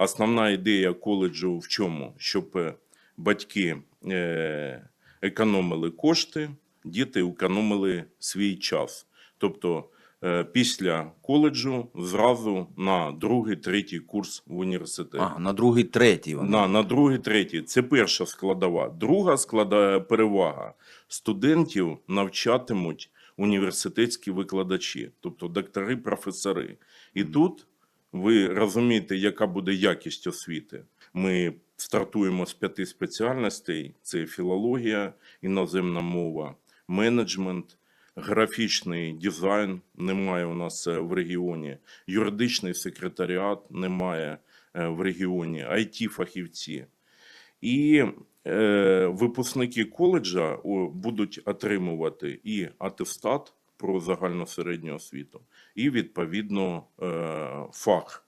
Основна ідея коледжу в чому? Щоб е, батьки е, економили кошти, діти економили свій час. Тобто е, після коледжу зразу на другий, третій курс в університеті. А, на другий, третій. вони. На, на другий, третій. Це перша складова. Друга склада перевага. Студентів навчатимуть університетські викладачі, тобто доктори, професори. І тут ви розумієте, яка буде якість освіти. Ми стартуємо з п'яти спеціальностей: це філологія, іноземна мова, менеджмент. Графічний дизайн немає у нас е, в регіоні, юридичний секретаріат немає е, в регіоні, it фахівці І е, випускники коледжа будуть отримувати і атестат про загальну середню освіту, і відповідно е, фах.